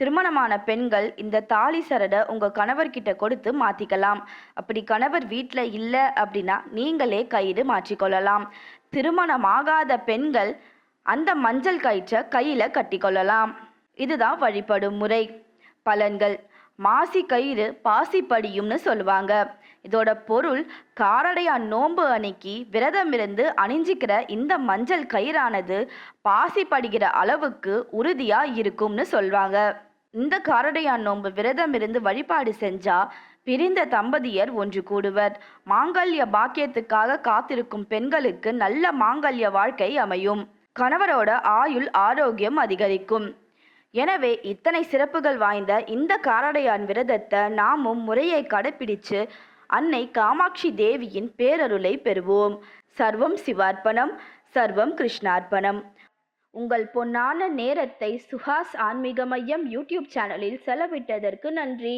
திருமணமான பெண்கள் இந்த தாலி சரடை உங்கள் கணவர்கிட்ட கொடுத்து மாற்றிக்கலாம் அப்படி கணவர் வீட்டில் இல்லை அப்படின்னா நீங்களே கயிறு மாற்றிக்கொள்ளலாம். திருமணமாகாத பெண்கள் அந்த மஞ்சள் கயிற்றை கையில் கட்டிக்கொள்ளலாம். இதுதான் வழிபடும் முறை. பலன்கள். மாசி கயிறு பாசி படியும்னு சொல்லுவாங்க. இதோட பொருள் காரடையான் நோன்பு அன்னைக்கு விரதமிருந்து அணிஞ்சிக்கிற இந்த மஞ்சள் கயிறானது பாசி படுகிற அளவுக்கு உறுதியா இருக்கும்னு சொல்வாங்க. இந்த காரடையான் நோன்பு விரதம் இருந்து வழிபாடு செஞ்சா பிரிந்த தம்பதியர் ஒன்று கூடுவர். மாங்கல்ய பாக்கியத்துக்காக காத்திருக்கும் பெண்களுக்கு நல்ல மாங்கல்ய வாழ்க்கை அமையும். கணவரோட ஆயுள் ஆரோக்கியம் அதிகரிக்கும். எனவே இத்தனை சிறப்புகள் வாய்ந்த இந்த காரடையான் விரதத்தை நாமும் முறையை கடைப்பிடிச்சு அன்னை காமாட்சி தேவியின் பேரருளை பெறுவோம். சர்வம் சிவார்ப்பணம் சர்வம் கிருஷ்ணார்ப்பணம். உங்கள் பொன்னான நேரத்தை சுஹாஸ் ஆன்மீக மையம் யூடியூப் சேனலில் செலவிட்டதற்கு நன்றி.